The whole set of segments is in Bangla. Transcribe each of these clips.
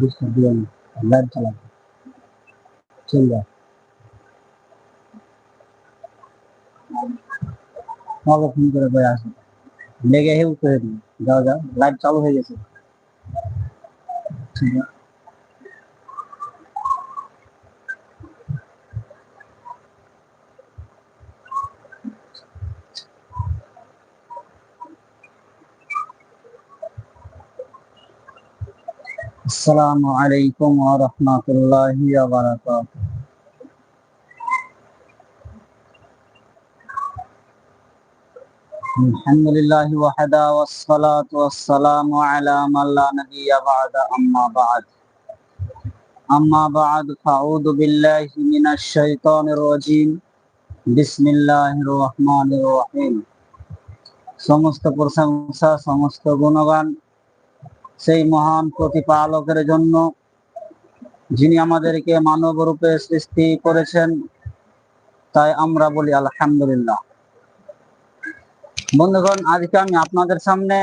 ডিস্টার্ব দিও না লাইভ চালাবো চল যা আমাকে ফোন করে বলে আসো লেগে হেউ করে দিই যাও যাও লাইভ চালু হয়ে গেছে ঠিক আছে السلام عليكم ورحمة الله وبركاته الحمد لله وحده والصلاة والسلام على من لا نبي بعد أما بعد أما بعد فأعوذ بالله من الشيطان الرجيم بسم الله الرحمن الرحيم সমস্ত প্রশংসা সমস্ত গুণগান সেই মহান প্রতিপালকের জন্য যিনি আমাদেরকে মানব রূপে সৃষ্টি করেছেন, তাই আমরা বলি আলহামদুলিল্লাহ। বন্ধুগণ, আজকে আমি আপনাদের সামনে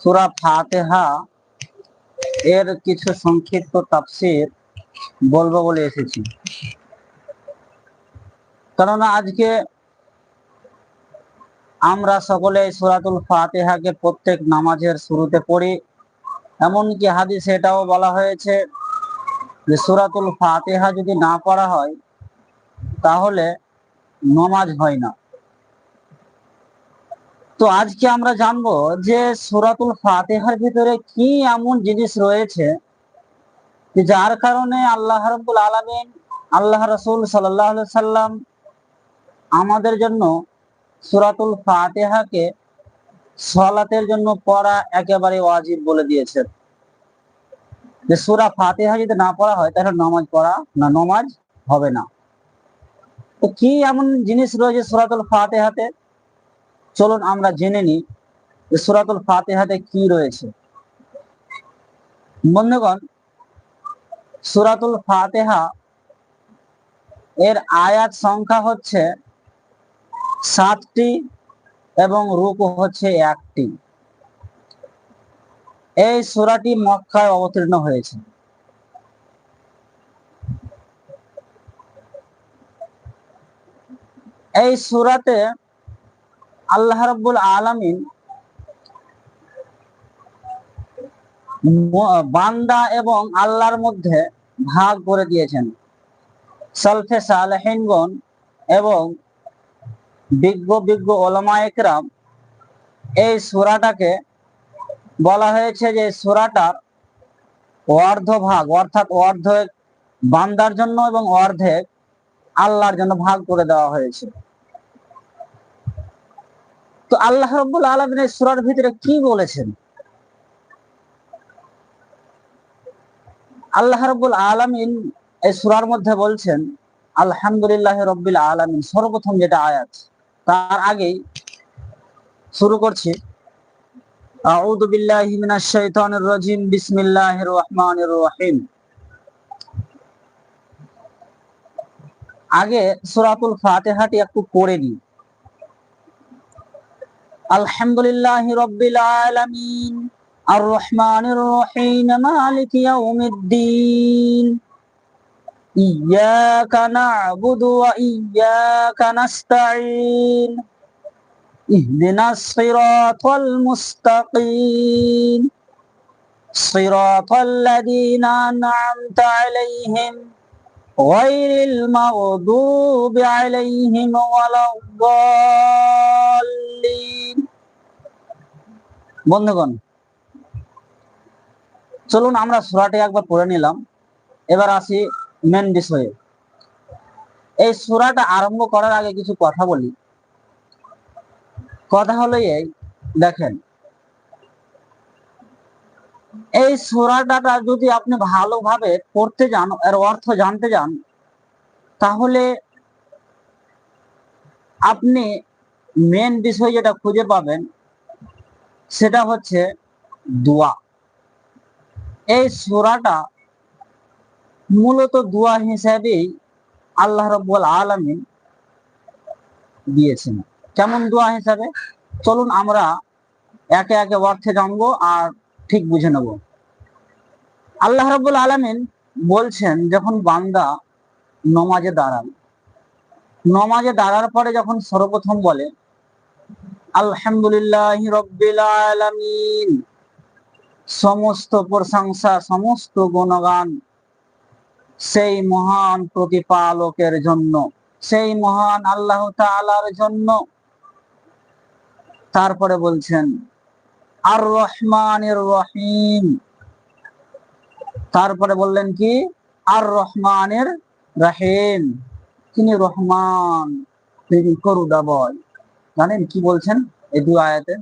সুরা ফাতেহা এর কিছু সংক্ষিপ্ত তাফসির বলব বলে এসেছি। কেননা আজকে আমরা সকলে সুরাতুল ফাতেহাকে প্রত্যেক নামাজের শুরুতে পড়ি। এমনকি হাদিসে এটাও বলা হয়েছে যে সুরাতুল ফাতেহা যদি না পড়া হয়, তাহলে নমাজ হয় না। তো আজকে আমরা জানব যে সুরাতুল ফাতেহার ভিতরে কি এমন জিনিস রয়েছে যার কারণে আল্লাহ রাব্বুল আলামিন, আল্লাহ রসুল সাল্লাহ সাল্লাম আমাদের জন্য সুরাতুল ফাতেহাকে সলাতের জন্য পড়া একেবারে ওয়াজিব বলে দিয়েছেন যে সুরা ফাতেহা যদি না পড়া হয়, তাহলে নামাজ পড়া না, নমাজ হবে না। তো কি এমন জিনিস রয়েছে সুরাতুল ফাতেহাতে? চলুন আমরা জেনে নিই যে সুরাতুল ফাতেহাতে কি রয়েছে। বন্ধুগণ, সুরাতুল ফাতেহা এর আয়াত সংখ্যা হচ্ছে সাতটি এবং রূপ হচ্ছে একটি। এই সুরাটি মক্কায় অবতীর্ণ হয়েছে। এই সুরাতে আল্লাহ রব্বুল আলামিন বান্দা এবং আল্লাহর মধ্যে ভাগ করে দিয়েছেন। সালফে সালেহিনগণ এবং বিজ্ঞ বিজ্ঞ ওলামা একরাম, এই সুরাটাকে বলা হয়েছে যে সুরাটার অর্ধ ভাগ অর্থাৎ অর্ধেক বান্দার জন্য এবং অর্ধেক আল্লাহর জন্য ভাগ করে দেওয়া হয়েছে। তো আল্লাহ রব্বুল আলমিন এই সুরার ভিতরে কি বলেছেন? আল্লাহ রব্বুল আলমিন এই সুরার মধ্যে বলছেন, আলহামদুলিল্লাহ রব্বিল আলমিন, সর্বপ্রথম যেটা আয়াত তার আগেই শুরু করছি। আউযু বিল্লাহি মিনাশ শাইতানির রাজিম, বিসমিল্লাহির রহমানির রহিম। আগে সূরাতুল ফাতিহাটি একটু পড়ে নিই। আলহামদুলিল্লাহি রব্বিল আলামিন, আর রহমানির রহিম, মালিক ইয়াউমিদ্দিন। إياك نعبد وإياك نستعين اهدنا الصراط المستقيم صراط الذين أنعمت عليهم غير المغضوب عليهم ولا الضالين বন্ধুগণ চলুন আমরা সুরাটি একবার পড়ে নিলাম এবার আসি মেন বিষয়ে। এই সুরাটা আরম্ভ করার আগে কিছু কথা বলি। কথা হলো এই, দেখেন। এই সুরাটাটা যদি আপনি ভালোভাবে পড়তে যান, এর অর্থ জানতে যান, তাহলে আপনি মেন বিষয় যেটা খুঁজে পাবেন, সেটা হচ্ছে দোয়া। এই সুরাটা মূলত দোয়া হিসাবেই আল্লাহ রব্বুল আলমিন দিয়েছেন। কেমন দোয়া হিসাবে? চলুন আমরা একে একে অর্থে জানব আর ঠিক বুঝে নেব। আল্লাহ রাব্বুল আলামিন বলছেন, যখন বান্দা নমাজে দাঁড়ান নমাজে দাঁড়ার পরে যখন সর্বপ্রথম বলে, আলহামদুলিল্লাহ রব্বিল আলামিন সমস্ত প্রশংসা, সমস্ত গুণগান সেই মহান প্রতিপালকের জন্য, সেই মহান আল্লাহ তাআলার জন্য। তারপরে বলছেন আর রহমানের রহিম। তারপরে বললেন কি? আর রহমানের রাহিম। তিনি রহমান, তিনি করুদাবয় জানেন কি বলছেন এই দু আয়াতে?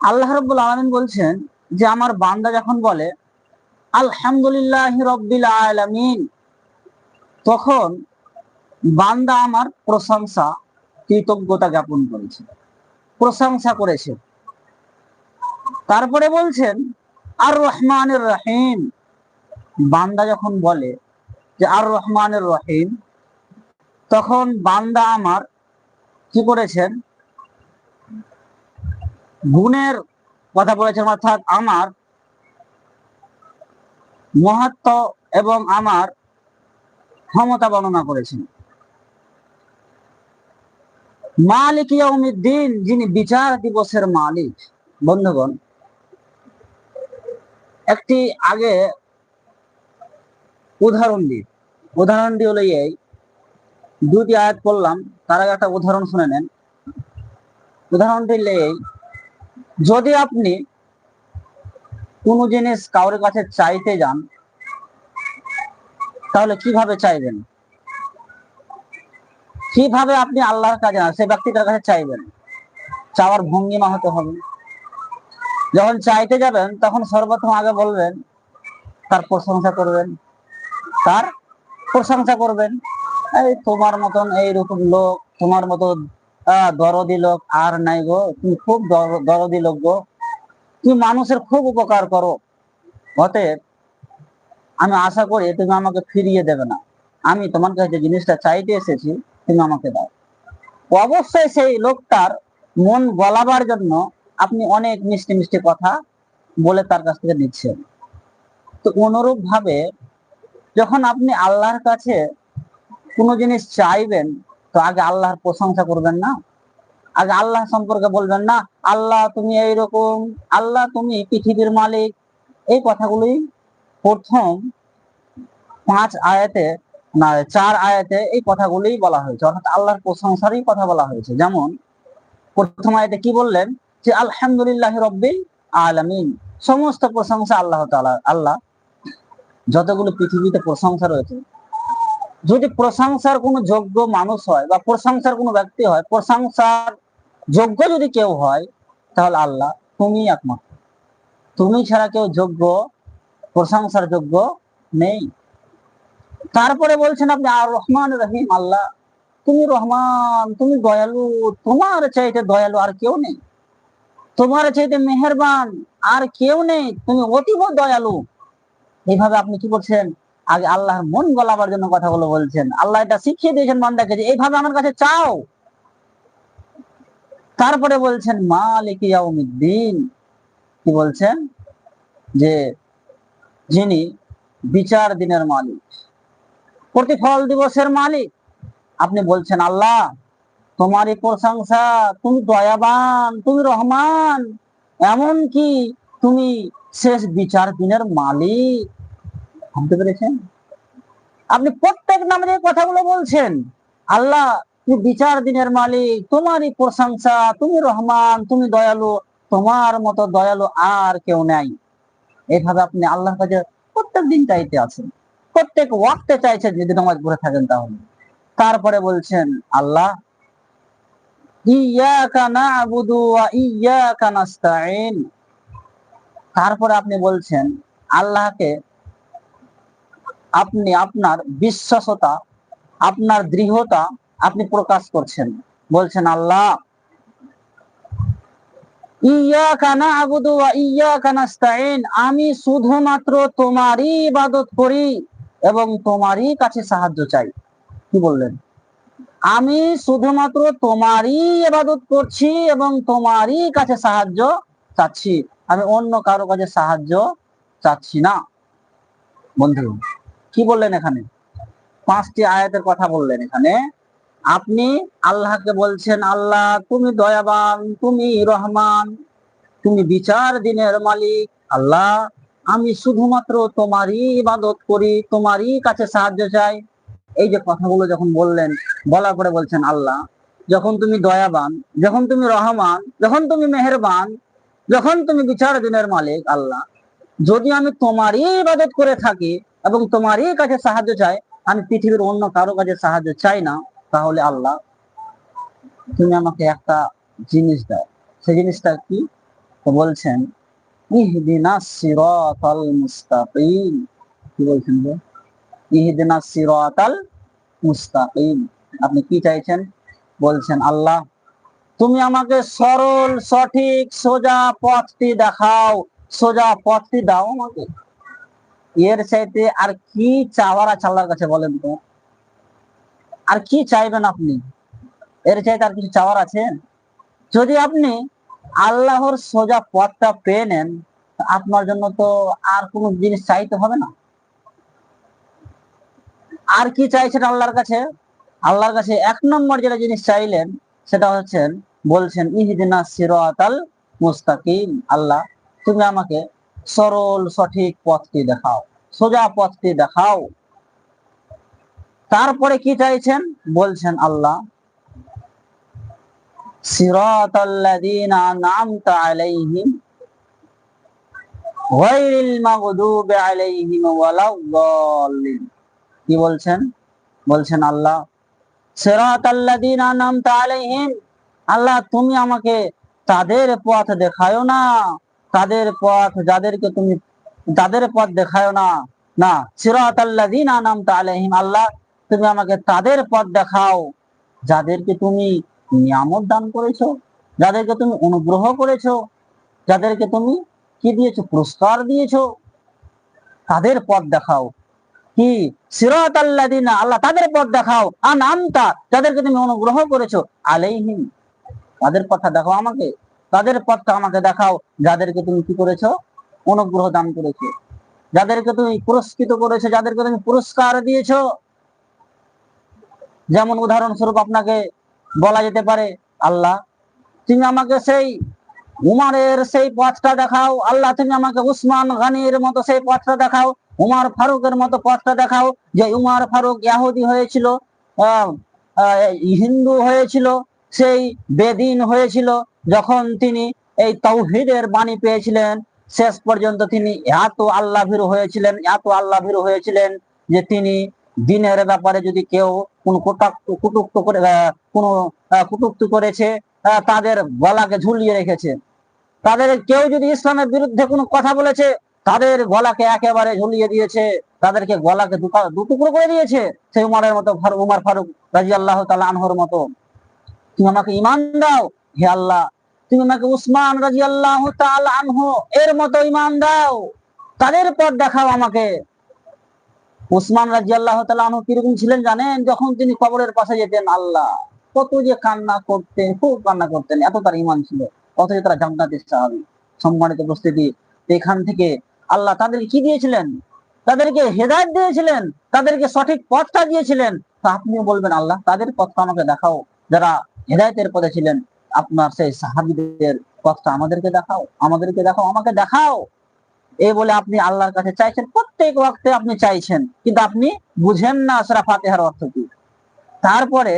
আল্লাহ রব্বুল আলামিন বলছেন যে, আমার বান্দা যখন বলে আলহামদুলিল্লাহ রব্বিল আলামিন। তখন বান্দা আমার প্রশংসা, কৃতজ্ঞতা জ্ঞাপন করেছে। প্রশংসা করেছে। তারপরে বলছেন আর রহমানের রহিম। বান্দা যখন বলে যে আর রহমানের রহিম, তখন বান্দা আমার কি করেছেন? গুণের কথা বলেছেন, অর্থাৎ আমার মহত্ব এবং আমার ক্ষমতা বর্ণনা করেছেন। মালিক দিন যিনি বিচার দিবসের মালিক, বন্ধুগণ, একটি আগে উদাহরণ দিই। উদাহরণটি হলো এই দুটি আয়াত করলাম তার আগে একটা উদাহরণ শুনে নেন। উদাহরণটি হলো যদি আপনি কোনো জিনিস কারোর কাছে চাইতে যান, তাহলে কীভাবে চাইবেন? কীভাবে আপনি আল্লাহর কাছে সে ব্যক্তিটার কাছে চাইবেন? চাওয়ার ভঙ্গিমা হতে হবে। যখন চাইতে যাবেন, তখন সর্বপ্রথম আগে বলবেন, তার প্রশংসা করবেন। তার প্রশংসা করবেন। এই তোমার মতন এইরকম লোক, তোমার মতো দরদি লোক আর নাই গো। তুমি খুব দরদি লোক গো। তুমি মানুষের খুব উপকার করো। অতএব আমি আশা করি তুমি আমাকে ফিরিয়ে দেবে না। আমি তোমার কাছে যে জিনিসটা চাইতে এসেছি, তুমি আমাকে দাও। অবশ্যই সেই লোকটার মন গলাবার জন্য আপনি অনেক মিষ্টি মিষ্টি কথা বলে তার কাছ থেকে নিচ্ছেন। তো অনুরূপ ভাবে যখন আপনি আল্লাহর কাছে কোনো জিনিস চাইবেন, তো আগে আল্লাহর প্রশংসা করবেন না? আগে আল্লাহ সম্পর্কে বলবেন না। আল্লাহ তুমি এইরকম, আল্লাহ তুমি পৃথিবীর মালিক। এই কথাগুলোই প্রথম পাঁচ আয়াতে, না, চার আয়াতে এই কথাগুলোই বলা হয়েছে। অর্থাৎ আল্লাহর প্রশংসারই কথা বলা হয়েছে। যেমন, প্রথম আয়াতে কি বললেন? যে আলহামদুলিল্লাহ রব্বিল আলামিন। সমস্ত প্রশংসা আল্লাহ তাআলা, আল্লাহ। যতগুলো পৃথিবীতে প্রশংসা রয়েছে। যদি প্রশংসার কোনো যোগ্য মানুষ হয় বা প্রশংসার কোনো ব্যক্তি হয়, প্রশংসার যোগ্য যদি কেউ হয়, তাহলে আল্লাহ তুমি একমাত্র। তুমি ছাড়া কেউ যোগ্য, প্রশংসার যোগ্য নেই। তারপরে বলছেন আপনি, আর রহমান রহিম, আল্লাহ, তুমি রহমান, তুমি দয়ালু, তোমার চাইতে দয়ালু আর কেউ নেই। তোমার চাইতে মেহেরবান আর কেউ নেই, তুমি অতীব দয়ালু। এইভাবে আপনি কি করছেন আগে আল্লাহর মন গলাবার জন্য কথাগুলো বলছেন। আল্লাহ এটা শিখিয়ে দিয়েছেন বান্দাকে যে, এইভাবে আমার কাছে চাও। তারপরে বলছেন, মালিক ইয়াউমিদ্দিন। কি বলছেন? যে যিনি বিচার দিনের মালিক। প্রতিফল দিবসের মালিক? আপনি বলছেন, আল্লাহ, তোমারই প্রশংসা, তুমি দয়াবান, তুমি রহমান এমন কি তুমি শেষ বিচার দিনের মালিক। ভাবতে পেরেছেন? আপনি প্রত্যেক নামের কথাগুলো বলছেন, আল্লাহ বিচার দিনের মালিক, তোমারই প্রশংসা, তুমি রহমান, তুমি দয়ালু, তোমার মতো দয়ালু আর কেউ নাই। এইভাবে আপনি আল্লাহর কাছে প্রত্যেক দিন চাইতে আছেন। প্রত্যেক ওয়াক্তে চাইছেন যদি নামাজ পড়ে থাকেন তাহলে। তারপরে বলছেন, আল্লাহ তারপরে আপনি বলছেন, আল্লাহকে আপনি আপনার বিশ্বাসতা আপনার দৃঢ়তা আপনি প্রকাশ করছেন। বলছেন, আল্লাহ আমি শুধুমাত্র তোমারই ইবাদত করি এবং তোমারই কাছে সাহায্য চাই। কি বললেন? আমি শুধুমাত্র তোমারই ইবাদত করছি এবং তোমারই কাছে সাহায্য চাচ্ছি। আমি অন্য কারও কাছে সাহায্য চাচ্ছি না। বন্ধু, কি বললেন এখানে? পাঁচটি আয়াতের কথা বললেন এখানে। আপনি আল্লাহকে বলছেন, আল্লাহ, তুমি দয়াবান, তুমি রহমান, তুমি বিচার দিনের মালিক। আল্লাহ, আমি শুধুমাত্র তোমারই ইবাদত করি, তোমারই কাছে সাহায্য চাই। এই যে কথাগুলো যখন বললেন, বলার পরে বলছেন আল্লাহ, যখন তুমি দয়াবান, যখন তুমি রহমান, যখন তুমি মেহেরবান, যখন তুমি বিচার দিনের মালিক, আল্লাহ, যদি আমি তোমারই ইবাদত করে থাকি এবং তোমারই কাছে সাহায্য চাই, আমি পৃথিবীর অন্য কারও কাছে সাহায্য চাই না। তাহলে আল্লাহ, তুমি আমাকে একটা জিনিস দাও। সেই জিনিসটা কি? বলছেন আপনি কি চাইছেন? বলছেন, আল্লাহ, তুমি আমাকে সরল, সঠিক, সোজা পথটি দেখাও, সোজা পথটি দাও আমাকে। এর চাইতে আর কি চাওয়ার আছে আল্লাহর কাছে বলেন তো? আর কি চাইবেন আপনি? এর চাইতে আর কিছু চাওয়ার আছে? যদি আপনি আল্লাহর সোজা পথটা পেয়ে নেন আপনার জন্য তো আর কোনো জিনিস চাইতে হবে না। আর কি চাইছেন আল্লাহর কাছে? আল্লাহর কাছে এক নম্বর যেটা জিনিস চাইলেন, সেটা হচ্ছেন, বলছেন, ইহদিনা সিরাতাল মুস্তাকিম। আল্লাহ, তুমি আমাকে সরল, সঠিক পথটি দেখাও, সোজা পথটি দেখাও। তারপরে কি চাইছেন? বলছেন আল্লাহ আলাইহিম কি বলছেন? বলছেন আল্লাহ আল্লাহ তুমি আমাকে তাদের পথ দেখায়ো না, তাদের পথ যাদেরকে তুমি, তাদের পথ দেখায়ো না। না, সিরাতাল্লাযীনা আন'আমতা আলাইহিম, আল্লাহ তুমি আমাকে তাদের পথ দেখাও, যাদেরকে তুমি নিয়ামত দান করেছ, যাদেরকে তুমি অনুগ্রহ করেছ, যাদেরকে তুমি কি দিয়েছ, পুরস্কার দিয়েছ, তাদের পথ দেখাও। কি? সিরাত আল্লাদিনা আল্লাহ তাদের পথ দেখাও। আর নামতা যাদেরকে তুমি অনুগ্রহ করেছ, আলাইহিম। তাদের পথটা দেখাও আমাকে। তাদের পথটা আমাকে দেখাও, যাদেরকে তুমি কি করেছ? অনুগ্রহ দান করেছ। যাদেরকে তুমি পুরস্কৃত করেছ, যাদেরকে তুমি পুরস্কার দিয়েছ যেমন উদাহরণস্বরূপ আপনাকে বলা যেতে পারে, আল্লাহ, তুমি আমাকে সেই উমারের সেই পথটা দেখাও, আল্লাহ, তুমি আমাকে উসমান গানির মতো সেই পথটা দেখাও, উমার ফারুকের মতো পথটা দেখাও, যে উমার ফারুক ইয়াহুদি হয়েছিল হিন্দু হয়েছিল, সেই বেদিন হয়েছিল, যখন তিনি এই তৌহিদের বাণী পেয়েছিলেন, শেষ পর্যন্ত তিনি এত আল্লাহ ভীরু হয়েছিলেন, এত আল্লাহ ভীরু হয়েছিলেন যে তিনি দিনের ব্যাপারে যদি কেউ কোন কটাক্ত করে কোন কটূক্তি করেছে তাদের গলাকে ঝুলিয়ে রেখেছে। তাদের কেউ যদি ইসলামের বিরুদ্ধে কোনো কথা বলেছে, তাদের গলাকে একেবারে ঝুলিয়ে দিয়েছে, তাদেরকে গলাকে দুটা- দুটুকরো করে দিয়েছে, সেই উমারের মতো উমার ফারুক রাজি আল্লাহ তালা আনহর মতো। তুমি আমাকে ইমান দাও, হে আল্লাহ। তুমি আমাকে উসমান রাজি আল্লাহ আনহ এর মতো ইমান দাও। তাদের পথ দেখাও আমাকে। উসমান রাজি আল্লাহ আনহু কীরকম ছিলেন জানেন? যখন তিনি কবরের পাশে যেতেন আল্লাহ, কত যে কান্না করতেন, খুব কান্না করতেন, এত তার ইমান ছিল। অথচ তারা জান্নাতের সাহাবি সম্মানিত উপস্থিতি, এখান থেকে আল্লাহ তাদেরকে কি দিয়েছিলেন? তাদেরকে হেদায়ত দিয়েছিলেন, তাদেরকে সঠিক পথটা দিয়েছিলেন। তা আপনিও বলবেন, আল্লাহ, তাদের পথটা আমাকে দেখাও। যারা হেদায়তের পথে ছিলেন, আপনার সেই সাহাবিদের পথটা আমাদেরকে দেখাও আমাদেরকে দেখাও, আমাকে দেখাও। এই বলে আপনি আল্লাহর কাছে চাইছেন, প্রত্যেক ওয়াক্তে আপনি চাইছেন, কিন্তু আপনি বুঝেন না সেরা ফাতেহার অর্থ কি। তারপরে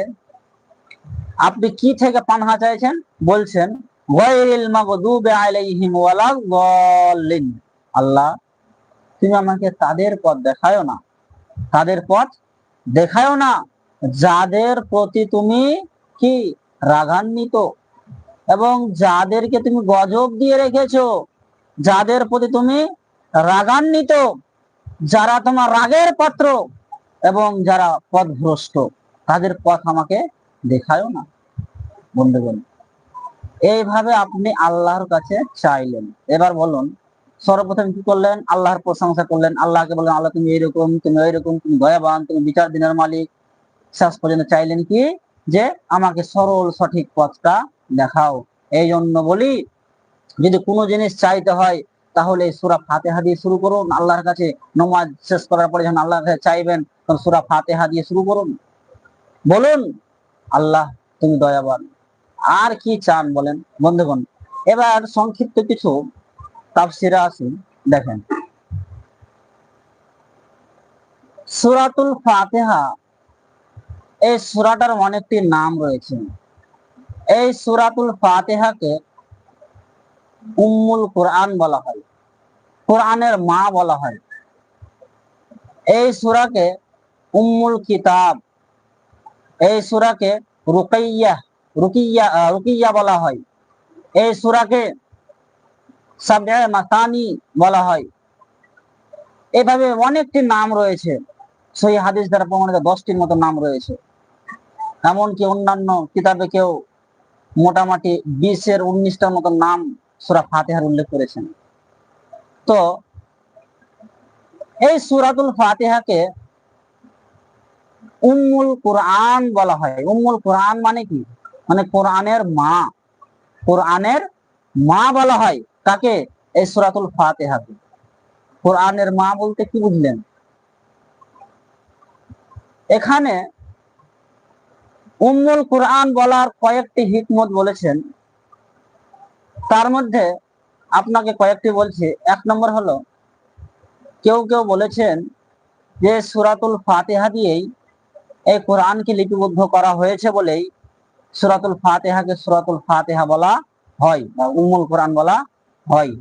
আপনি কি থেকে পানহা চাইছেন? বলছেন আল্লাহ, তুমি আমাকে তাদের পথ দেখায়ো না। তাদের পথ দেখায়ো না, যাদের প্রতি তুমি কি রাগান্বিত এবং যাদেরকে তুমি গজব দিয়ে রেখেছো যাদের প্রতি তুমি রাগান্বিত, যারা তোমার রাগের পাত্র এবং যারা পথভ্রষ্ট, তাদের পথ আমাকে দেখায়ও না। বন্ধুগণ, এইভাবে আপনি আল্লাহর কাছে চাইলেন। এবার বলুন, সর্বপ্রথম কি করলেন? আল্লাহর প্রশংসা করলেন। আল্লাহকে বললেন, আল্লাহ, তুমি এইরকম, তুমি ওইরকম তুমি দয়াবান, তুমি বিচার দিনের মালিক। শেষ পর্যন্ত চাইলেন কি? যে আমাকে সরল, সঠিক পথটা দেখাও। এই জন্য বলি যদি কোনো জিনিস চাইতে হয়, তাহলে সুরা ফাতেহা দিয়ে শুরু করুন। আল্লাহর কাছে নমাজ শেষ করার পরে যখন আল্লাহর কাছে চাইবেন, তখন সুরা ফাতেহা দিয়ে শুরু করুন। বলুন, আল্লাহ তুমি দয়াবান। আর কি চান বলেন? বন্ধুগণ, এবার সংক্ষিপ্ত কিছু তাফসিরা আসুন, দেখেন। সুরাতুল ফাতেহা, এই সুরাটার অনেকটি নাম রয়েছে। এই সুরাতুল ফাতেহাকে উম্মুল কোরআন বলা হয়। কোরআনের মা বলা হয়। এই সুরাকে উম্মুল কিতাব, এই সুরাকে রুকাইয়া, রুকিয়া রুকিয়া বলা হয়। এই সুরাকে সাবজা মাতানি বলা হয়। এভাবে অনেকটি নাম রয়েছে। সই হাদিস দ্বারা প্রমাণিত দশটির মতো নাম রয়েছে। এমনকি অন্যান্য কিতাবে কেউ মোটামুটি বিশের উনিশটার মতো নাম সুরা ফাতেহার উল্লেখ করেছেন। তো এই সুরাতুল ফাতেহাকে উম্মুল কোরআন বলা হয়। উম্মুল কোরআন মানে কি? মানে কোরআনের মা। কোরআনের মা বলা হয় কাকে? এই সুরাতুল ফাতিহাকে। কোরআনের মা বলতে কি বুঝলেন? এখানে উম্মুল কোরআন বলার কয়েকটি হিকমত বলেছেন। তার মধ্যে আপনাকে কয়েকটি বলছি। এক নম্বর হলো, কেউ কেউ বলেছেন যে সুরাতুল ফাতেহা দিয়েই এই কোরআনকে লিপিবদ্ধ করা হয়েছে বলেই সুরাতুল ফাতেহাকে সুরাতুল ফাতেহা বলা হয় বা উমুল কোরআন বলা হয়।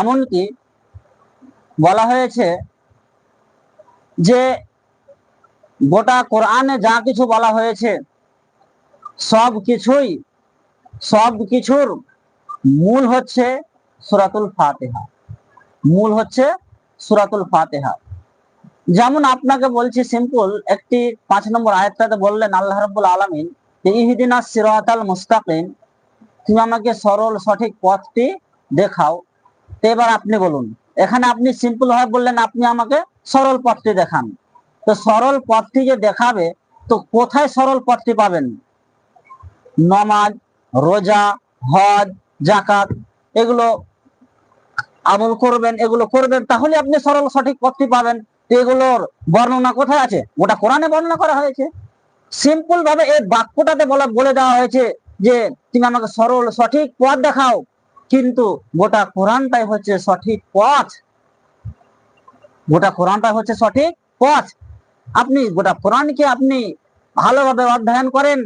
এমনকি বলা হয়েছে যে গোটা কোরআনে যা কিছু বলা হয়েছে, সব কিছুই, সব কিছুর মূল হচ্ছে সুরাতুল ফাতেহা। মূল হচ্ছে সুরাতুল ফাতিহা। যেমন আপনাকে বলছি সিম্পল একটি পাঁচ নম্বর আয়াতটাতে বললেন আল্লাহ রাব্বুল আলামিন ইহদিনা সিরাতাল মুস্তাকিম, তুমি আমাকে সরল সঠিক পথটি দেখাও। তো এবার আপনি বলুন, এখানে আপনি সিম্পল ভাবে বললেন আপনি আমাকে সরল পথটি দেখান। তো সরল পথটি যে দেখাবে, তো কোথায় সরল পথটি পাবেন? নমাজ, রোজা, হজ জাকাত, এগুলো আমল করবেন, এগুলো করবেন, তাহলে আপনি সরল সঠিক পথটি পাবেন। এগুলোর বর্ণনা কোথায় আছে? ওটা কোরআনে বর্ণনা করা হয়েছে। সিম্পল ভাবে এই বাক্যটাতে বলা বলে দেওয়া হয়েছে যে, তুমি আমাকে সরল সঠিক পথ দেখাও। কিন্তু গোটা কোরআনটাই হচ্ছে সঠিক পথ। গোটা কোরআনটাই হচ্ছে সঠিক পথ। আপনি গোটা কোরআনকে আপনি ভালোভাবে অধ্যয়ন করেন,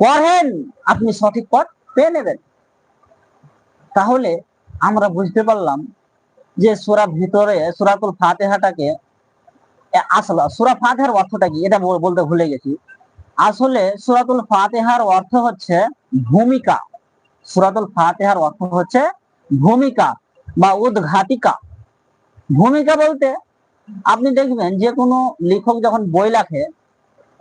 পড়েন, আপনি সঠিক পথ পেয়ে নেবেন। তাহলে আমরা বুঝতে পারলাম যে সুরা ভিতরে সুরাতুল ফাতেহাটাকে আসলে, সুরা ফাতেহার অর্থটা কি? এটা বলতে ভুলে গেছি। আসলে সুরাতুল ফাতেহার অর্থ হচ্ছে ভূমিকা। সুরাতুল ফাতেহার অর্থ হচ্ছে ভূমিকা বা উদ্ঘাটিকা ভূমিকা বলতে আপনি দেখবেন যে কোনো লেখক যখন বই লেখে,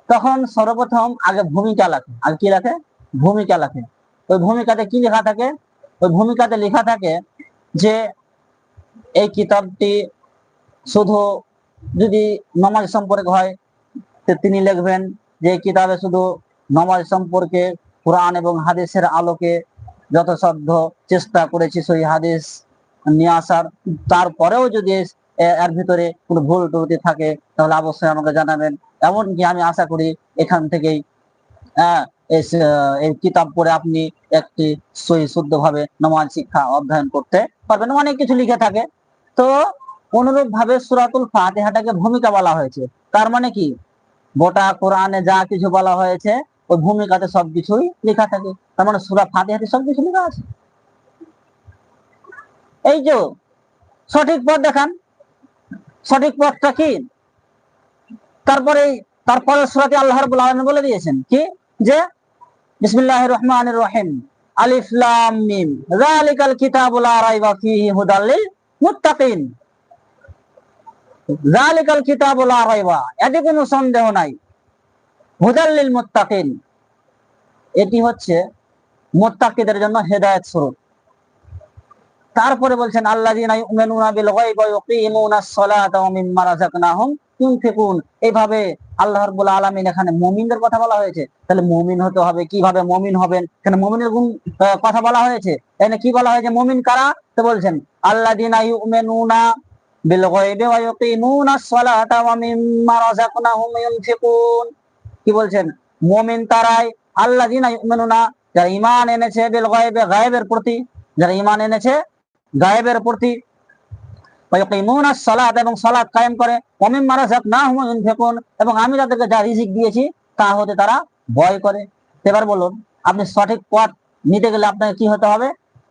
তখন সর্বপ্রথম আগে ভূমিকা লেখে। আর কি লেখে? ভূমিকা লেখে। ওই ভূমিকাতে কি লেখা থাকে? ওই ভূমিকাতে লেখা থাকে যে এই কিতাবটি শুধু যদি নমাজ সম্পর্কে হয় তিনি লিখবেন যে কিতাবে শুধু নমাজ সম্পর্কে কোরআন এবং হাদিসের আলোকে যথাসাধ্য চেষ্টা করেছি সেই হাদিস নিয়ে আসার। তারপরেও যদি এর ভিতরে কোনো ভুল ত্রুটি থাকে, তাহলে অবশ্যই আমাকে জানাবেন। এমনকি আমি আশা করি এখান থেকেই হ্যাঁ এই কিতাব পড়ে আপনি একটি সহি শুদ্ধ ভাবে নমাজ শিক্ষা অধ্যয়ন করতে পারবেন। অনেক কিছু লিখে থাকে। তো অনুরূপ ভাবে সুরাতুল ফাতেহাটাকে ভূমিকা বলা হয়েছে। তার মানে কি? গোটা কোরআনে যা কিছু বলা হয়েছে, ওই ভূমিকাতে সবকিছুই লেখা থাকে। তার মানে সুরা ফাতিহাতে সবকিছু লেখা আছে। এই যে, সঠিক পথ দেখান। সঠিক পথটা কি? তারপরে তারপরে সুরাতে আল্লাহ রাব্বুল আলামিন বলে দিয়েছেন কি? যে রহমান রহিম। আলিফলাম মিম। যালিকাল কিতাবু লা রাইবা ফীহি হুদাল লিল মুত্তাকিন। যালিকাল কিতাবু লা রাইবা। এতে কোনো সন্দেহ নাই। হুদাল্লিল মুত্তাকিন। এটি হচ্ছে মোত্তাকিদের জন্য হেদায়েত স্বরূপ তারপরে বলছেন আল্লাযীনা ইউমিনুনা বিল গায়বি ওয়া ইউকিমুনাস সালাতা ওয়া মিম্মা বলছেন ইউনফিকুন। এইভাবে আল্লাহ রাব্বুল আলামিন এখানে মমিনদের কথা বলা হয়েছে। তাহলে মুমিন হতে হবে, কীভাবে মুমিন হবেন? এখানে মুমিনের গুণ কথা বলা হয়েছে। এখানে কি বলা হয়েছে? মুমিন কারা? তো বলছেন রাযাকনাহুম ইউনফিকুন। কি বলছেন? মুমিন তারাই ইউমিনুনা, যারা ইমান এনেছে বিল গায়বে গায়বের প্রতি, যারা ইমান এনেছে গায়েবের প্রতি সালাত এবং সালাদ কায়েম করে, ওয়া মিম্মা রাযাকনাহুম ফেকুন এবং আমি তাদেরকে যা রিজিক দিয়েছি, তা হতে তারা ভয় করে। এবার বলুন, আপনি সঠিক পথ নিতে গেলে আপনাকে কি হতে হবে?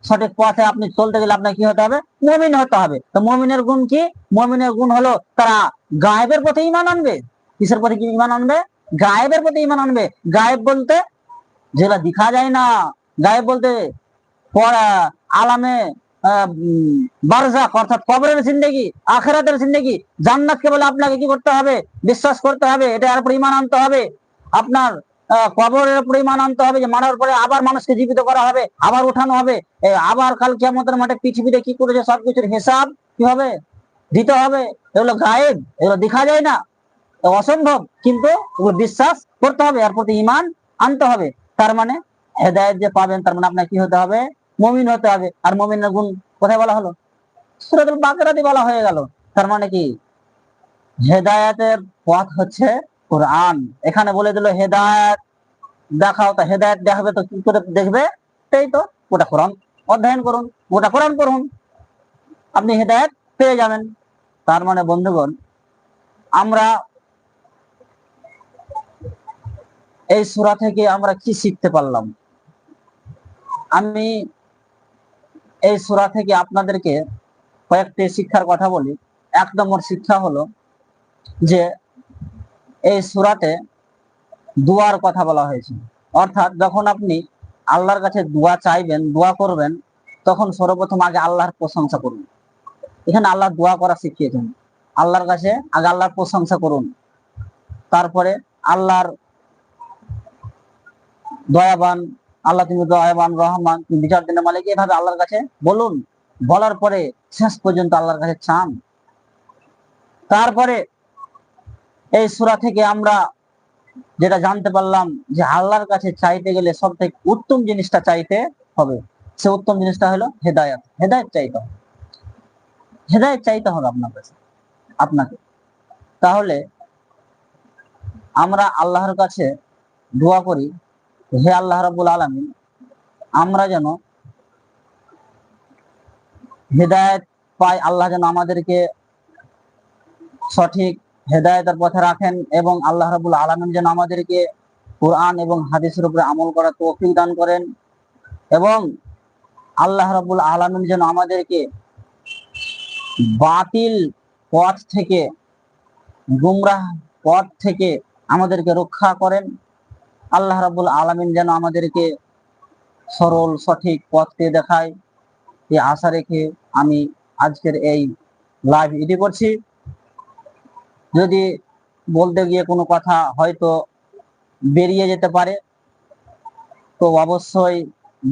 সঠিক পথে আপনি চলতে গেলে আপনাকে কি হতে হবে? মমিন হতে হবে। তো মমিনের গুণ কি? মমিনের গুণ হলো তারা গায়েবের পথে ইমান আনবে। কিসের পথে কি ঈমান আনবে? গায়েবের প্রতি ইমান আনবে। গায়েব বলতে যেটা দেখা যায় না। গায়েব বলতে পড়া, আলামে বারজাক, অর্থাৎ কবরের জিন্দেগি, আখেরাতের জিন্দেগি, জান্নাতকে বলে আপনাকে কি করতে হবে? বিশ্বাস করতে হবে, এটার উপর ঈমান আনতে হবে। আপনার কবরের উপর ঈমান আনতে হবে, যে মারার পরে আবার মানুষকে জীবিত করা হবে, আবার উঠানো হবে। আবার কাল কিয়ামতের মাঠে পৃথিবীতে কি করেছে সবকিছুর হিসাব? কি হবে? দিতে হবে। এগুলো গায়েব এগুলো দেখা যায় না। অসম্ভব, কিন্তু বিশ্বাস করতে হবে, এর প্রতি ইমান আনতে হবে। তার মানে হেদায়েত যে পাবেন, তার মানে আপনার কি হতে হবে? মমিন হতে হবে। আর মমিনের গুণ কোথায় বলা হলো? সুরাতুল বাকারাতে বলা হয়ে গেল। তার মানে কি? হেদায়েতের পথ হচ্ছে কোরআন। এখানে বলে দিল, হেদায়েত দেখাও তা, হেদায়েত দেখাবে তো কি করে দেখবে? সেই তো ওটা কোরআন অধ্যয়ন করুন ওটা কোরআন করুন আপনি হেদায়েত পেয়ে যাবেন। তার মানে বন্ধুগণ, আমরা এই সূরা থেকে আমরা কি শিখতে পারলাম? আমি এই সূরা থেকে আপনাদেরকে কয়েকটি শিক্ষার কথা বলি। এক নম্বর শিক্ষা হলো যে এই সূরাতে দুয়ার কথা বলা হয়েছে। অর্থাৎ যখন আপনি আল্লাহর কাছে দোয়া চাইবেন, দোয়া করবেন, তখন সর্বপ্রথম আগে আল্লাহর প্রশংসা করুন। এখানে আল্লাহ দোয়া করা শিখিয়েছেন। আল্লাহর কাছে আগে আল্লাহর প্রশংসা করুন। তারপরে আল্লাহর দয়াবান আল্লাহ তুমি দয়াবান, রহমান তুমি বিচার দিনের মালিক। এভাবে আল্লাহর কাছে বলুন, বলার পরে শেষ পর্যন্ত আল্লাহর কাছে চান। তারপরে এই সূরা থেকে আমরা যেটা জানতে পারলাম যে আল্লাহর কাছে চাইতে গেলে সব থেকে উত্তম জিনিসটা চাইতে হবে। সে উত্তম জিনিসটা হলো হেদায়ত। হেদায়ত চাইতে হবে। হেদায়ত চাইতে হবে আপনার কাছে, আপনাকে। তাহলে আমরা আল্লাহর কাছে দোয়া করি হে আল্লাহ রাব্বুল আলামিন, আমরা যেন হেদায়েত পাই, আল্লাহ যেন আমাদেরকে সঠিক হেদায়েতের পথে রাখেন এবং আল্লাহ রাব্বুল আলামিন যেন আমাদেরকে কোরআন এবং হাদিসের উপরে আমল করা তৌফিক দান করেন এবং আল্লাহ রাব্বুল আলামিন যেন আমাদেরকে বাতিল পথ থেকে, গুমরাহ পথ থেকে আমাদেরকে রক্ষা করেন। আল্লাহ রাবুল আলামিন যেন আমাদেরকে সরল, সঠিক পথকে দেখায়। এই আশা রেখে আমি আজকের এই লাইভ ইডি করছি। যদি বলতে গিয়ে কোনো কথা হয়তো বেরিয়ে যেতে পারে, তো অবশ্যই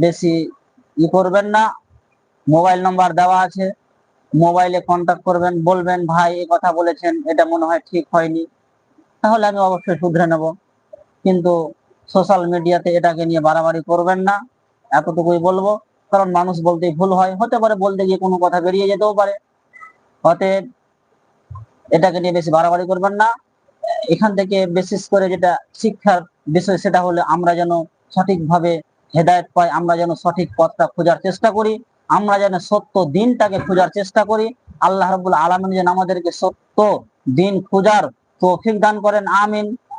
বেশি ই করবেন না। মোবাইল নাম্বার দেওয়া আছে। মোবাইলে কন্ট্যাক্ট করবেন, বলবেন, ভাই এই কথা বলেছেন, এটা মনে হয় ঠিক হয়নি। তাহলে আমি অবশ্যই শুধরে নেব। কিন্তু সোশ্যাল মিডিয়াতে এটাকে নিয়ে বাড়াবাড়ি করবেন না। এতটুকুই বলব। কারণ মানুষ বলতেই ভুল হয়। হতে পারে বলতে গিয়ে কোনো কথা বেরিয়ে যেতেও পারে। অতএব এটাকে নিয়ে বেশি বাড়াবাড়ি করবেন না। এখান থেকে বিশেষ করে যেটা শিক্ষার বিষয়, সেটা হলে আমরা যেন সঠিকভাবে হেদায়েত পাই, আমরা যেন সঠিক পথটা খোঁজার চেষ্টা করি, আমরা যেন সত্য দিনটাকে খোঁজার চেষ্টা করি। আল্লাহ রাব্বুল আলামিন যেন আমাদেরকে সত্য দিন খোঁজার তৌফিক দান করেন। আমিন।